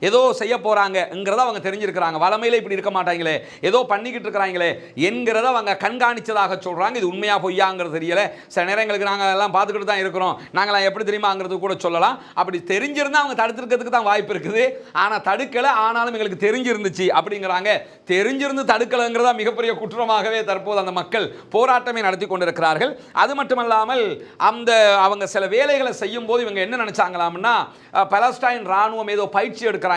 ஏதோ செய்ய போகிறாங்கங்கிறத அவங்க தெரிஞ்சிருக்கிறாங்க. வளமையில் இப்படி இருக்க மாட்டாங்களே. ஏதோ பண்ணிக்கிட்டு இருக்கிறாங்களே என்கிறத அவங்க கண்காணிச்சதாக சொல்கிறாங்க இது உண்மையாக பொய்யாங்கிறது தெரியலை. சில நேரங்களுக்கு நாங்கள் எல்லாம் பார்த்துக்கிட்டு தான் இருக்கிறோம். நாங்களாம் எப்படி தெரியுமாங்கிறது கூட சொல்லலாம். அப்படி தெரிஞ்சிருந்தால் அவங்க தடுத்திருக்கிறதுக்கு தான் வாய்ப்பு இருக்குது. ஆனால் தடுக்கலை ஆனாலும் எங்களுக்கு தெரிஞ்சிருந்துச்சு அப்படிங்கிறாங்க. தெரிஞ்சிருந்து தடுக்கலைங்கிறதா மிகப்பெரிய குற்றமாகவே தற்போது அந்த மக்கள் போராட்டமே நடத்தி கொண்டிருக்கிறார்கள். அது மட்டுமல்லாமல் அந்த அவங்க சில வேலைகளை செய்யும் போது இவங்க என்ன நினைச்சாங்களாம்னா பலஸ்டைன் ராணுவம் ஏதோ பயிற்சி எடுக்கிறாங்க.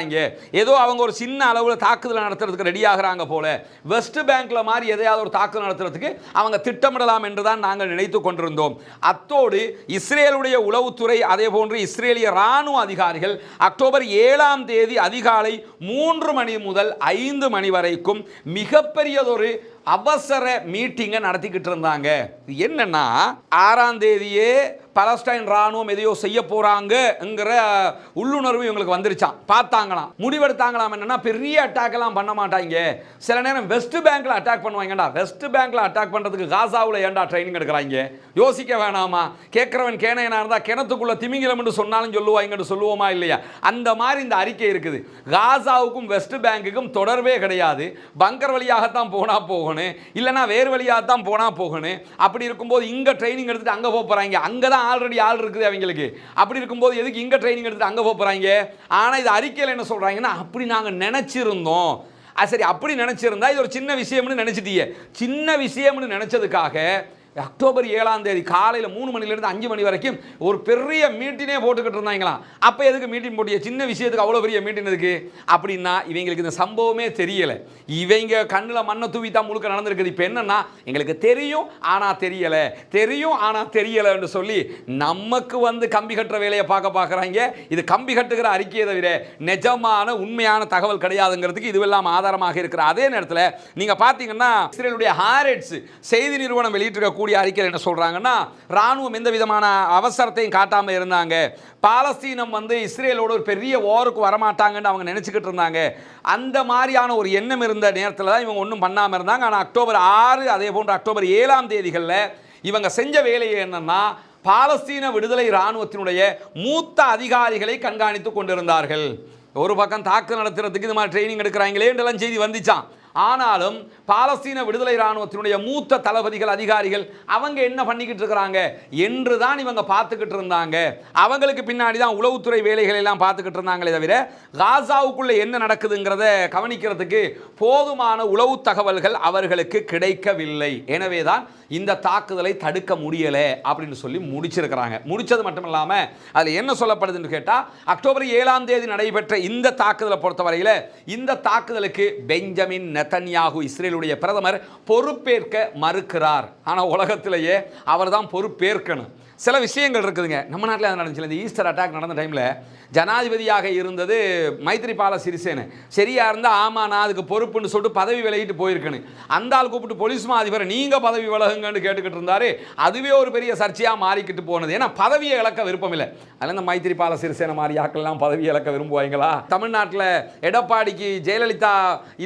ஏதோ அவங்க ஒரு சின்ன அளவில் தாக்குதல் நடத்துறதுக்கு ரெடி ஆகுறாங்க போல. வெஸ்ட் பேங்க்ல மாதிரி எதையாவது ஒரு தாக்குதல் நடத்துறதுக்கு அவங்க திட்டமிடலாம் என்று தான் நாங்கள் நினைத்து கொண்டிருந்தோம். அத்தோடு இஸ்ரேலுடைய உளவுத்துறை அதே போன்று இஸ்ரேலிய ராணுவ அதிகாரிகள் அக்டோபர் ஏழாம் தேதி அதிகாலை மூன்று மணி முதல் ஐந்து மணி வரைக்கும் மிகப்பெரியதொரு அவசர மீட்டிங்கை நடத்திக்கிட்டு இருந்தாங்க. என்னன்னா ஆறாம் தேதியே பலஸ்டைன் ராணுவம் எதையோ செய்ய போறாங்கங்கிற உள்ளுணர்வு இவங்களுக்கு வந்துருச்சான் பார்த்தாங்களாம். முடிவெடுத்தாங்களாம் என்னன்னா பெரிய அட்டாக் எல்லாம் பண்ண மாட்டாங்க. சில நேரம் வெஸ்ட் பேங்க்ல அட்டாக் பண்ணுவாங்கடா. வெஸ்ட் பேங்க்ல அட்டாக் பண்றதுக்கு காசாவில் ஏன்டா ட்ரைனிங் எடுக்கிறாங்க? யோசிக்க வேணாமா? கேட்கிறவன் கேனையனா இருந்தா கிணத்துக்குள்ள திமிங்கிலம்னு சொன்னாலும் சொல்லுவாங்கன்னு சொல்லுவோமா இல்லையா? அந்த மாதிரி இந்த அறிக்கை இருக்குது. காசாவுக்கும் வெஸ்ட் பேங்குக்கும் தொடர்பே கிடையாது. பங்கர் வழியாகத்தான் போனா போகணும். இல்லைன்னா வேறு வழியாகத்தான் போனால் போகணும். அப்படி இருக்கும்போது இங்கே ட்ரைனிங் எடுத்துட்டு அங்கே போக போகிறாங்க அங்கே தான் ஆல்ரெடி ஆள் இருக்குது அவங்களுக்கு. அப்படி இருக்கும்போது எதுக்கு இங்கே ட்ரைனிங் எடுத்துட்டு அங்கே போக போகிறாங்க ஆனால் இது அறிக்கையில் என்ன சொல்கிறாங்கன்னா அப்படி நாங்கள் நினச்சிருந்தோம். அது சரி அப்படி நினச்சிருந்தா இது ஒரு சின்ன விஷயம்னு நினைச்சிட்டீங்க சின்ன விஷயம்னு நினச்சதுக்காக அக்டோபர் ஏழாம் தேதி காலையில் மூணு மணிலேருந்து அஞ்சு மணி வரைக்கும் ஒரு பெரிய மீட்டினே போட்டுக்கிட்டு இருந்தாங்களாம். அப்போ எதுக்கு மீட்டிங் போட்டிய சின்ன விஷயத்துக்கு அவ்வளோ பெரிய மீட்டிங் இருக்குது அப்படின்னா இவங்களுக்கு இந்த சம்பவமே தெரியலை. இவங்க கண்ணில் மண்ணை தூவி தான் முழுக்க நடந்திருக்குது. இப்போ என்னென்னா எங்களுக்கு தெரியும் ஆனால் தெரியலை. தெரியும் ஆனால் தெரியலைன்னு சொல்லி நமக்கு வந்து கம்பி கட்டுற வேலையை பார்க்க பார்க்குறாங்க. இது கம்பி கட்டுகிற அறிக்கையை தவிர நிஜமான உண்மையான தகவல் கிடையாதுங்கிறதுக்கு இதுவெல்லாம் ஆதாரமாக இருக்கிற அதே நேரத்தில் நீங்கள் பார்த்தீங்கன்னா இஸ்ரேலுடைய ஹாரெட்ஸ் செய்தி நிறுவனம் வெளியிட்டிருக்கக்கூடிய அறிக்கையில் என்ன சொல்கிறாங்கன்னா ராணுவம் எந்த விதமான அவசரத்தையும் காட்டாமல் இருந்தாங்க. பாலஸ்தீனம் வந்து இஸ்ரேலோட ஒரு பெரிய ஓருக்கு வரமாட்டாங்கன்னு அவங்க நினச்சிக்கிட்டு இருந்தாங்க. அந்த மாதிரியான ஒரு எண்ணம் இருந்த நேரத்தில் தான் இவங்க ஒன்றும் பண்ணாமல் இருந்தாங்க. ஆனால் அக்டோபர் ஆறு அதே போன்று அக்டோபர் ஏழாம் தேதிகளில் இவங்க செஞ்ச வேலையை என்னன்னா பாலஸ்தீன விடுதலை இராணுவத்தினுடைய மூத்த அதிகாரிகளை கண்காணித்து கொண்டிருந்தார்கள். ஒரு பக்கம் தாக்கு நடத்துறதுக்கு இது மாதிரி ட்ரைனிங் எடுக்கிறாங்களேன்றலாம் செய்தி வந்துச்சான் ஆனாலும் பாலஸ்தீன விடுதலை இராணுவத்தினுடைய மூத்த தளபதிகள் அதிகாரிகள் அவங்க என்ன பண்ணிக்கிட்டு இருக்கிறாங்க? என்று தான் இவங்க பார்த்துக்கிட்டு இருந்தாங்க. அவங்களுக்கு பின்னாடி தான் உளவுத்துறை வேலைகள் எல்லாம் பார்த்துக்கிட்டு இருந்தாங்களே தவிர காசாவுக்குள்ளே என்ன நடக்குதுங்கிறத கவனிக்கிறதுக்கு போதுமான உளவு தகவல்கள் அவர்களுக்கு கிடைக்கவில்லை. எனவே தான் இந்த தாக்குதலை தடுக்க முடியலை அப்படின்னு சொல்லி முடிச்சிருக்கிறாங்க. முடிச்சது மட்டும் இல்லாமல் அதில் என்ன சொல்லப்படுதுன்னு கேட்டால் அக்டோபர் ஏழாம் தேதி நடைபெற்ற இந்த தாக்குதலை பொறுத்தவரையில் இந்த தாக்குதலுக்கு பெஞ்சமின் நெத்தன்யாகு இஸ்ரேலுடைய பிரதமர் பொறுப்பேற்க மறுக்கிறார். ஆனால் உலகத்திலேயே அவர் தான் பொறுப்பேற்கணும். சில விஷயங்கள் இருக்குதுங்க. நம்ம நாட்டில் அது நடந்துச்சு இந்த ஈஸ்டர் அட்டாக் நடந்த டைமில் ஜனாதிபதியாக இருந்தது மைத்ரிபால சிறிசேன. சரியாக இருந்தால் ஆமாம் நான் அதுக்கு பொறுப்புன்னு சொல்லிட்டு பதவி விலகிட்டு போயிருக்கேன்னு. அந்த ஆள் கூப்பிட்டு போலீஸ் மா அதிபரை நீங்கள் பதவி விலகுங்கன்னு கேட்டுக்கிட்டு இருந்தாரு. அதுவே ஒரு பெரிய சர்ச்சையாக மாறிக்கிட்டு போனது. ஏன்னா பதவியை இழக்க விருப்பம் இல்லை. அதில் இந்த மைத்ரிபால சிறிசேன மாதிரி ஆக்கள்லாம் பதவி இழக்க விரும்புவாங்களா? தமிழ்நாட்டில் எடப்பாடிக்கு ஜெயலலிதா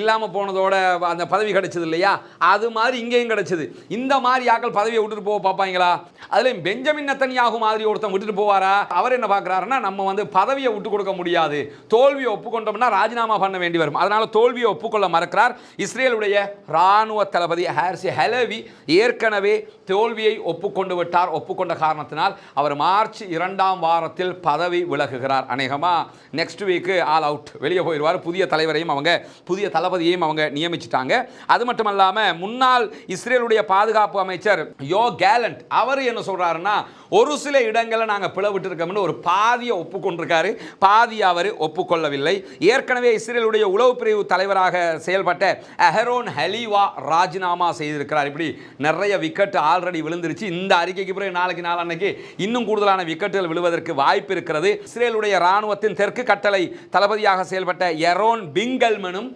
இல்லாமல் போனதோட அந்த பதவி கிடைச்சது இல்லையா? அது மாதிரி இங்கேயும் கிடைச்சது. இந்த மாதிரி ஆக்கள் பதவியை விட்டுட்டு போக பார்ப்பாங்களா? அதுலேயும் பெஞ்சமின் நத்தனியாகு மாதிரி ஒருத்தன் விட்டுட்டு போவாரா? அவர் என்ன பார்க்குறாருன்னா நம்ம வந்து பதவியை விட்டு கொடுக்க முடியாது. தோல்வியை ஒப்புக்கொண்டோம்னா ராஜினாமா பண்ண வேண்டி வரும். அதனால் தோல்வியை ஒப்புக்கொள்ள மறக்கிறார் இஸ்ரேலுடைய ராணுவ தளபதி ஹார்சி ஹெலவி. ஏற்கனவே தோல்வியை ஒப்புக்கொண்டு விட்டார். ஒப்புக்கொண்ட காரணத்தினால் அவர் மார்ச் இரண்டாம் வாரத்தில் பதவி விலகுகிறார். அநேகமா நெக்ஸ்ட் வீக்கு ஆல் அவுட் வெளியே போயிடுவார். புதிய தலைவரையும் அவங்க புதிய தளபதியையும் அவங்க நியமிச்சிட்டாங்க. அது மட்டும் இல்லாமல் முன்னாள் இஸ்ரேலுடைய பாதுகாப்பு அமைச்சர் யோ கேலண்ட் அவர் என்ன சொல்கிறாருன்னா ஒரு சில இடங்களை நாங்கள் பிளவிட்டு இருக்கோம்னு ஒரு பாதியை ஒப்புக்கொண்டிருக்காரு. பாதி அவர் ஒப்புக்கொள்ளவில்லை. ஏற்கனவே இஸ்ரேலுடைய உளவு பிரிவு தலைவராக செயல்பட்ட அஹரோன் ஹலீவா ராஜினாமா செய்திருக்கிறார். இப்படி நிறைய விக்கெட் ஆல்ரெடி விழுந்துருச்சு. இந்த அறிக்கைக்கு பிறகு நாளைக்கு நாளன்னைக்கு இன்னும் கூடுதலான விக்கெட்டுகள் விழுவதற்கு வாய்ப்பு இருக்கிறது. இஸ்ரேலுடைய ராணுவத்தின் தெற்கு கட்டளை தளபதியாக செயல்பட்ட எரோன் பிங்கல்மனும்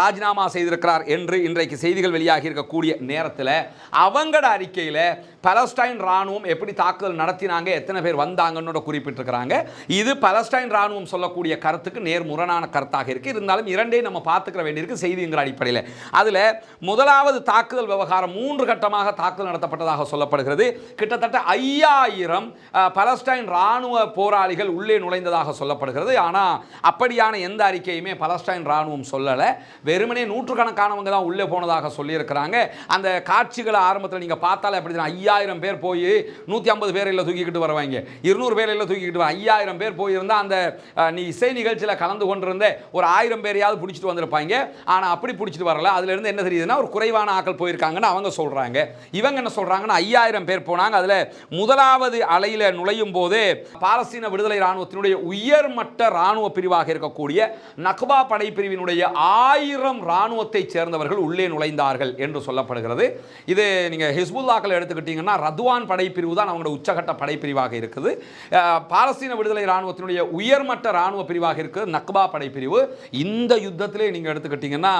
ராஜினாமா செய்திருக்கிறார் என்று இன்றைக்கு செய்திகள் வெளியாகி இருக்கக்கூடிய நேரத்தில் அவங்களோட அறிக்கையில் பலஸ்டைன் ராணுவம் எப்படி தாக்குதல் நடத்தினாங்க எத்தனை பேர் வந்தாங்கன்னு குறிப்பிட்டிருக்கிறாங்க. இது பலஸ்டைன் ராணுவம் சொல்லக்கூடிய கருத்துக்கு நேர்முரணான கருத்தாக இருக்கு. இருந்தாலும் இரண்டையும் நம்ம பார்த்துக்கிற வேண்டியிருக்கு செய்திங்கிற அடிப்படையில். அதில் முதலாவது தாக்குதல் விவகாரம் மூன்று கட்டமாக தாக்குதல் நடத்தப்பட்டதாக சொல்லப்படுகிறது. கிட்டத்தட்ட ஐயாயிரம் பலஸ்டைன் ராணுவ போராளிகள் உள்ளே நுழைந்ததாக சொல்லப்படுகிறது. ஆனால் அப்படியான எந்த அறிக்கையுமே பலஸ்டைன் ராணுவம் சொல்லலை. வெறுமனே நூற்றுக்கணக்கானவங்க தான் உள்ளே போனதாக சொல்லியிருக்கிறாங்க. அந்த காட்சிகளை ஆரம்பத்தில் நீங்கள் பார்த்தாலே அப்படி ஐயாயிரம் பேர் போய் நூற்றி ஐம்பது பேர் இல்லை தூக்கிக்கிட்டு வருவாங்க. இருநூறு பேர் இல்லை தூக்கிக்கிட்டு வர ஐயாயிரம் பேர் போயிருந்தால் அந்த நீ இசை நிகழ்ச்சியில் கலந்து கொண்டிருந்த ஒரு ஆயிரம் பேரையாவது பிடிச்சிட்டு வந்திருப்பாங்க. ஆனால் அப்படி பிடிச்சிட்டு வரல. அதுலேருந்து என்ன தெரியுதுன்னா ஒரு குறைவான ஆக்கள் போயிருக்காங்கன்னு அவங்க சொல்கிறாங்க இவங்க என்ன சொல்கிறாங்கன்னா ஐயாயிரம் பேர் போனாங்க. அதில் முதலாவது அலையில் நுழையும் போது பாலஸ்தீன விடுதலை இராணுவத்தினுடைய உயர்மட்ட இராணுவ பிரிவாக இருக்கக்கூடிய நக்பா படைப்பிரிவினுடைய ஆயிரம் இராணுவத்தை சேர்ந்தவர்கள் உள்ளே நுழைந்தார்கள் என்று சொல்லப்படுகிறது. இது நீங்கள் ஹிஸ்புல்லாக்கள் எடுத்துக்கிட்டீங்கன்னா ரத்வான் படைப்பிரிவு தான் அவங்களோட உச்சகட்ட படைப்பிரிவாக இருக்குது. பாலஸ்தீன விடுதலை இராணுவத்தினுடைய உயர்மட்ட இராணுவ பிரிவாக இருக்குது. நக்பா படைப்பிரிவு. இந்த யுத்தத்திலே நீங்கள் எடுத்துக்கிட்டிங்கன்னா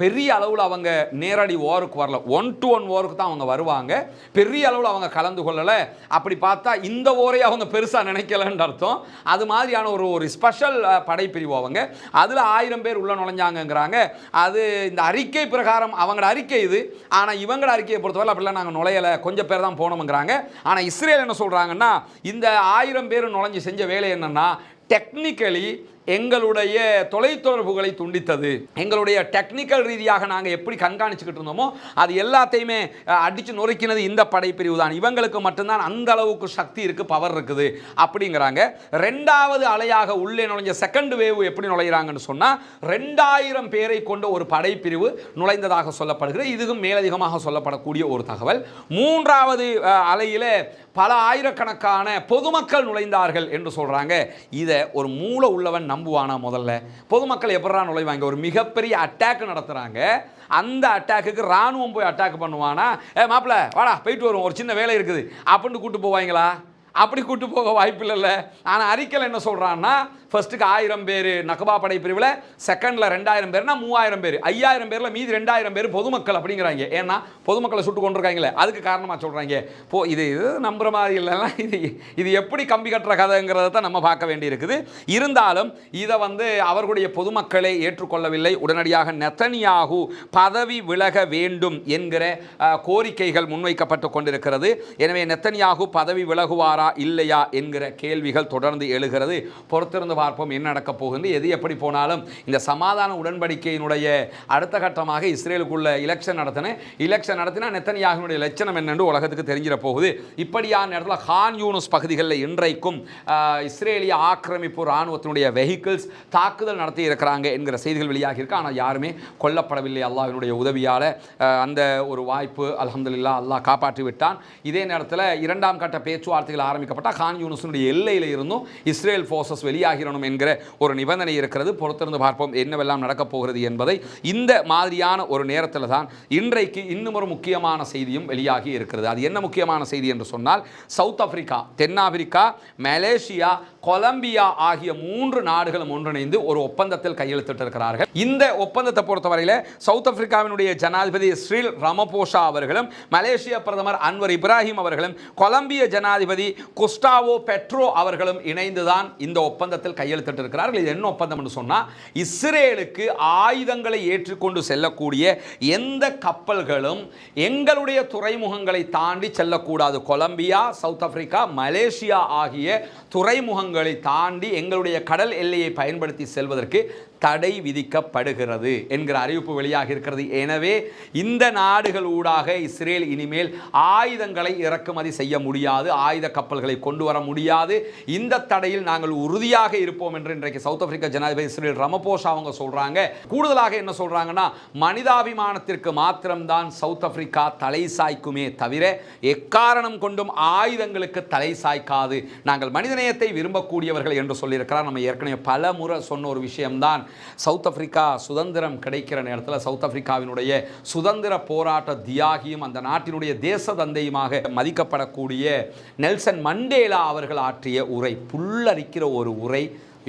பெரிய அளவில் அவங்க நேரடி ஓருக்கு வரல. ஒன் டு ஒன் ஓருக்கு தான் அவங்க வருவாங்க. பெரிய அளவில் அவங்க கலந்து கொள்ளலை. அப்படி பார்த்தா இந்த ஓரை அவங்க பெருசாக நினைக்கலன்ற அர்த்தம். அது மாதிரியான ஒரு ஒரு ஸ்பெஷல் படைப்பிரிவு அவங்க. அதில் ஆயிரம் பேர் உள்ள நுழைஞ்சாங்கங்கிறாங்க. அது இந்த அறிக்கை பிரகாரம் அவங்களோட அறிக்கை இது. ஆனால் இவங்களோட அறிக்கையை பொறுத்தவரை அப்படிலாம் நாங்கள் நுழையலை. கொஞ்சம் பேர் தான் போனோம்ங்கிறாங்க. ஆனால் இஸ்ரேல் என்ன சொல்கிறாங்கன்னா இந்த ஆயிரம் பேர் நுழைஞ்சு செஞ்ச வேலை என்னென்னா டெக்னிக்கலி எங்களுடைய தொலைத்தொடர்புகளை துண்டித்தது. எங்களுடைய டெக்னிக்கல் ரீதியாக நாங்கள் எப்படி கண்காணிச்சுக்கிட்டு இருந்தோமோ அது எல்லாத்தையுமே அடித்து நுரைக்கினது நொறுக்கினது இந்த படைப்பிரிவு தான். இவங்களுக்கு மட்டும்தான் அந்த அளவுக்கு சக்தி இருக்குது பவர் இருக்குது அப்படிங்கிறாங்க. ரெண்டாவது அலையாக உள்ளே நுழைஞ்ச செகண்ட் வேவ் எப்படி நுழையிறாங்கன்னு சொன்னால் ரெண்டாயிரம் பேரை கொண்ட ஒரு படைப்பிரிவு நுழைந்ததாக சொல்லப்படுகிறது. இதுவும் மேலதிகமாக சொல்லப்படக்கூடிய ஒரு தகவல். மூன்றாவது அலையில் அலையிலே பல ஆயிரக்கணக்கான பொதுமக்கள் நுழைந்தார்கள் என்று சொல்கிறாங்க இதை ஒரு மூளை உள்ளவன் நம்புவானா முதல்ல? பொதுமக்கள் எப்படா நுழைவாங்க? ஒரு மிகப்பெரிய அட்டாக் நடத்துகிறாங்க அந்த அட்டாக்குக்கு ராணுவம் போய் அட்டாக் பண்ணுவானா? ஏ மாப்பிள்ள வாடா போயிட்டு வருவோம். ஒரு சின்ன வேலை இருக்குது. அப்படின்னு கூப்பிட்டு போவாங்களா? அப்படி கூட்டு போக வாய்ப்பு இல்லைல்ல ஆனால் அறிக்கையில் என்ன சொல்கிறான்னா ஃபர்ஸ்ட்டுக்கு ஆயிரம் பேர் நகபா படை பிரிவில் செகண்டில் ரெண்டாயிரம் பேர்னா மூவாயிரம் பேர். ஐயாயிரம் பேரில் மீதி ரெண்டாயிரம் பேர் பொதுமக்கள் அப்படிங்கிறாங்க. ஏன்னா பொதுமக்களை சுட்டு கொண்டிருக்காங்களே அதுக்கு காரணமாக சொல்கிறாங்க போ இது இது நம்புற மாதிரி இல்லைன்னா இது இது எப்படி கம்பி கட்டுற கதைங்கிறத தான் நம்ம பார்க்க வேண்டியிருக்குது. இருந்தாலும் இதை வந்து அவர்களுடைய பொதுமக்களை ஏற்றுக்கொள்ளவில்லை. உடனடியாக நெத்தனியாகு பதவி விலக வேண்டும் என்கிற கோரிக்கைகள் முன்வைக்கப்பட்டு கொண்டிருக்கிறது. எனவே நெத்தனியாகு பதவி விலகுவாரா இல்லையா என்கிற கேள்விகள் தொடர்ந்து எழுகிறது. பொறுத்திருந்து பார்ப்போம் என்ன நடக்கப் போகுது எது எப்படி போனாலும். இந்த சமாதான உடன்படிக்கையினுடைய அடுத்த கட்டமாக இஸ்ரேலுக்குள்ள எலெக்ஷன் நடத்தினேன் எலெக்ஷன் நடத்தினா நெத்தனியாகனுடைய லட்சணம் என்னென்று உலகத்துக்கு தெரிஞ்சிட போகுது. இப்படியான இடத்துல ஹான் யூனுஸ் பகுதிகளில் இன்றைக்கும் இஸ்ரேலிய ஆக்கிரமிப்பு இராணுவத்தினுடைய வெஹிக்கிள்ஸ் தாக்குதல் நடத்தி இருக்கிறாங்க என்கிற செய்திகள் வெளியாகி இருக்கு. ஆனால் யாருமே கொல்லப்படவில்லை அல்லாஹினுடைய உதவியால். அந்த ஒரு வாய்ப்பு அலமதுல்லா அல்லாஹ் காப்பாற்றி விட்டான். இதே நேரத்தில் இரண்டாம் கட்ட பேச்சுவார்த்தைகள் ஆரம்பிக்கப்பட்டால் கான் யூனுஸினுடைய எல்லையில் இருந்தும் இஸ்ரேல் ஃபோர்ஸஸ் வெளியாகிடணும் என்கிற ஒரு நிபந்தனை இருக்கிறது. பொறுத்திருந்து பார்ப்போம் என்னவெல்லாம் நடக்கப் போகிறது என்பதை. இந்த மாதிரியான ஒரு நேரத்தில் தான் இன்றைக்கு இன்னும் ஒரு முக்கியமான செய்தியும் வெளியாகி இருக்கிறது. அது என்ன முக்கியமான செய்தி என்று சொன்னால் சவுத் ஆப்பிரிக்கா தென்னாப்பிரிக்கா மலேசியா கொலம்பியா ஆகிய மூன்று நாடுகளும் ஒன்றிணைந்து ஒரு ஒப்பந்தத்தில் கையெழுத்திட்டிருக்கிறார்கள். இந்த ஒப்பந்தத்தை பொறுத்தவரையில் சவுத் ஆப்பிரிக்காவினுடைய ஜனாதிபதி ஸ்ரீல் ரமபோஷா அவர்களும் மலேசிய பிரதமர் அன்வர் இப்ராஹிம் அவர்களும் கொலம்பிய ஜனாதிபதி குஸ்டாவோ பெட்ரோ அவர்களும் இணைந்துதான் இந்த ஒப்பந்தத்தில் கையெழுத்திட்டிருக்கிறார்கள். இது என்ன ஒப்பந்தம் என்று சொன்னால் இஸ்ரேலுக்கு ஆயுதங்களை ஏற்றுக்கொண்டு செல்லக்கூடிய எந்த கப்பல்களும் எங்களுடைய துறைமுகங்களை தாண்டி செல்லக்கூடாது. கொலம்பியா சவுத் ஆப்பிரிக்கா மலேசியா ஆகிய துறைமுகங்கள் தாண்டி எங்களுடைய கடல் எல்லையை பயன்படுத்தி செல்வதற்கு தடை விதிக்கப்படுகிறது என்கிற அறிவிப்பு வெளியாக இருக்கிறது. எனவே இந்த நாடுகள் ஊடாக இஸ்ரேல் இனிமேல் ஆயுதங்களை இறக்குமதி செய்ய முடியாது ஆயுத கப்பல்களை கொண்டு வர முடியாது. இந்த தடையில் நாங்கள் உறுதியாக இருப்போம் என்று இன்றைக்கு சவுத் ஆப்பிரிக்கா ஜனாதிபதி இஸ்ரேல் ரமபோஷா அவங்க சொல்றாங்க. கூடுதலாக என்ன சொல்றாங்கன்னா மனிதாபிமானத்திற்கு மாத்திரம்தான் சவுத் ஆப்பிரிக்கா தலை சாய்க்குமே தவிர எக்காரணம் கொண்டும் ஆயுதங்களுக்கு தலை சாய்க்காது. நாங்கள் மனிதநேயத்தை விரும்பக்கூடியவர்கள் என்று சொல்லியிருக்கிறார். நம்ம ஏற்கனவே பல முறை சொன்ன ஒரு விஷயம்தான். சவுத் ஆஃப்ரிக்கா சுதந்திரம் கிடைக்கிற நேரத்தில் சவுத் ஆப்பிரிக்காவினுடைய சுதந்திர போராட்ட தியாகியும் அந்த நாட்டினுடைய தேச தந்தையுமாக மதிக்கப்படக்கூடிய நெல்சன் மண்டேலா அவர்கள் ஆற்றிய உரை புல்லரிக்கிற ஒரு உரை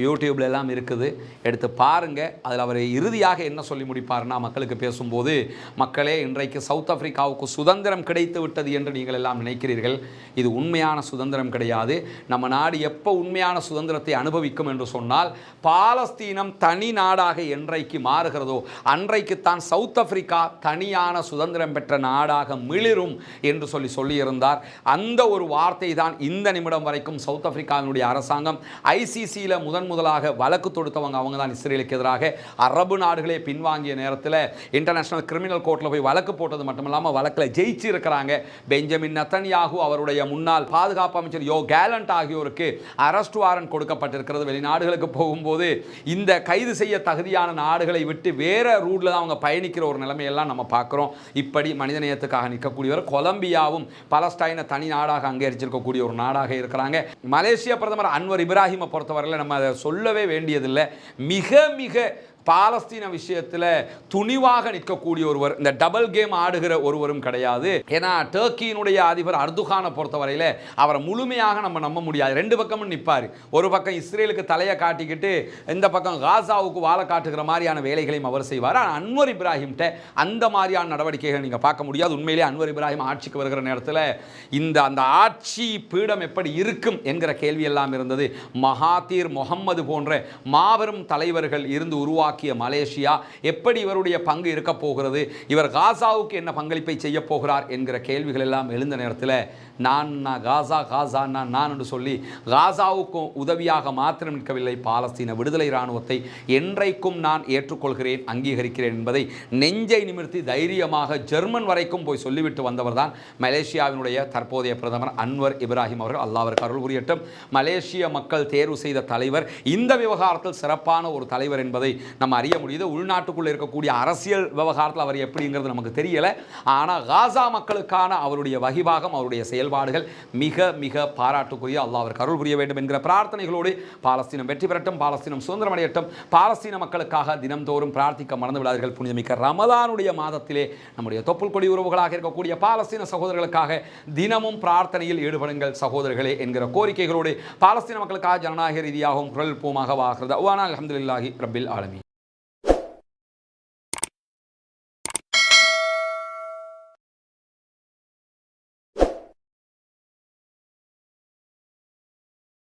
யூடியூப்லெல்லாம் இருக்குது. எடுத்து பாருங்கள் அதில் அவர் இறுதியாக என்ன சொல்லி முடிப்பார்னா மக்களுக்கு பேசும்போது மக்களே இன்றைக்கு சவுத் ஆஃப்ரிக்காவுக்கு சுதந்திரம் கிடைத்து விட்டது என்று நீங்கள் எல்லாம் நினைக்கிறீர்கள். இது உண்மையான சுதந்திரம் கிடையாது. நம்ம நாடு எப்போ உண்மையான சுதந்திரத்தை அனுபவிக்கும் என்று சொன்னால் பாலஸ்தீனம் தனி நாடாக என்றைக்கு மாறுகிறதோ அன்றைக்குத்தான் சவுத் ஆஃப்ரிக்கா தனியான சுதந்திரம் பெற்ற நாடாக மிளிரும் என்று சொல்லி சொல்லியிருந்தார். அந்த ஒரு வார்த்தை தான் இந்த நிமிடம் வரைக்கும் சவுத் ஆஃப்ரிக்காவினுடைய அரசாங்கம். ஐசிசியில் முதன் முதலாக வழக்கு தொடுத்தவங்க அவங்க தான் இஸ்ரேலுக்கு எதிராக அரபு நாடுகளே பின்வாங்கிய நேரத்தில் இன்டர்நேஷனல் கிரிமினல் கோர்ட்டில் போய் வழக்கு போட்டது மட்டும் இல்லாமல் வழக்கில் ஜெயிச்சு இருக்கிறாங்க பெஞ்சமின் நத்தன்யாகு அவருடைய முன்னாள் பாதுகாப்பு அமைச்சர் யோ கேலண்ட் ஆகியோருக்கு அரெஸ்ட் வாரண்ட் கொடுக்கப்பட்டிருக்கிறது. வெளிநாடுகளுக்கு போகும்போது இந்த கைது செய்ய தகுதியான நாடுகளை விட்டு வேற ரூட்ல தான் அவங்க பயணிக்கிற ஒரு நிலைமையெல்லாம் நம்ம பார்க்குறோம். இப்படி மனிதநேயத்துக்காக நிற்கக்கூடியவர் கொலம்பியாவும் பலஸ்டைனை தனி நாடாக அங்கீகரிச்சிருக்கக்கூடிய ஒரு நாடாக இருக்கிறாங்க. மலேசிய பிரதமர் அன்வர் இப்ராஹிமை பொறுத்தவரையில் நம்ம சொல்லவே வேண்டியதில்லை. மிக மிக பாலஸ்தீன விஷயத்தில் துணிவாக நிற்கக்கூடிய ஒருவர் இந்த டபுள் கேம் ஆடுகிற ஒருவரும் கிடையாது. ஏன்னா டர்க்கியினுடைய அதிபர் அர்துகானை பொறுத்தவரையில் அவரை முழுமையாக நம்ம நம்ப முடியாது. ரெண்டு பக்கமும் நிற்பார் ஒரு பக்கம் இஸ்ரேலுக்கு தலையை காட்டிக்கிட்டு இந்த பக்கம் காசாவுக்கு வாழை காட்டுகிற மாதிரியான வேலைகளையும் அவர் செய்வார். ஆனால் அன்வர் இப்ராஹிம்கிட்ட அந்த மாதிரியான நடவடிக்கைகள் நீங்கள் பார்க்க முடியாது. உண்மையிலே அன்வர் இப்ராஹிம் ஆட்சிக்கு வருகிற நேரத்தில் இந்த அந்த ஆட்சி பீடம் எப்படி இருக்கும் என்கிற கேள்வி எல்லாம் இருந்தது. மகாதீர் முகம்மது போன்ற மாபெரும் தலைவர்கள் இருந்து உருவாக்கிய மலேசியா எப்படி இவருடைய பங்கு இருக்க போகிறது? இவர் காசாவுக்கு என்ன பங்களிப்பை செய்ய போகிறார்? என்கிற கேள்விகள் எல்லாம் எழுந்த நேரத்தில் நான் காசா காசா நான் நான் என்று சொல்லி காசாவுக்கும் உதவியாக மாத்திரம் நிற்கவில்லை பாலஸ்தீன விடுதலை இராணுவத்தை. என்றைக்கும் நான் ஏற்றுக்கொள்கிறேன் அங்கீகரிக்கிறேன் என்பதை நெஞ்சை நிமிர்த்தி தைரியமாக ஜெர்மன் வரைக்கும் போய் சொல்லிவிட்டு வந்தவர் தான் மலேசியாவினுடைய தற்போதைய பிரதமர் அன்வர் இப்ராஹிம் அவர்கள். அல்லாவிற்கு அருள் புரியட்டும். மலேசிய மக்கள் தேர்வு செய்த தலைவர் இந்த விவகாரத்தில் சிறப்பான ஒரு தலைவர் என்பதை நம்ம அறிய முடியுது. உள்நாட்டுக்குள்ள இருக்கக்கூடிய அரசியல் விவகாரத்தில் அவர் எப்படிங்கிறது நமக்கு தெரியலை. ஆனால் காசா மக்களுக்கான அவருடைய வகிபாகம் அவருடைய செயல் செயல்பாடுகள் மிக மிக பாராட்டுக்குரிய அல்லா அவருக்கு அருள் புரிய வேண்டும் என்கிற பிரார்த்தனைகளோடு பாலஸ்தீனம் வெற்றி பெறட்டும் பாலஸ்தீனம் சுதந்திரம் அடையட்டும் பாலஸ்தீன மக்களுக்காக தினம்தோறும் பிரார்த்திக்க மறந்து விடாதீர்கள். புனிதமிக்க ரமதானுடைய மாதத்திலே நம்முடைய தொப்புள் கொடி உறவுகளாக இருக்கக்கூடிய பாலஸ்தீன சகோதரர்களுக்காக தினமும் பிரார்த்தனையில் ஈடுபடுங்கள் சகோதரர்களே என்கிற கோரிக்கைகளோடு பாலஸ்தீன மக்களுக்காக ஜனநாயக ரீதியாகவும் குரல் பூமாக வாகிறது அவ்வானா அஹமதுல்லாஹி ரபில் ஆலமி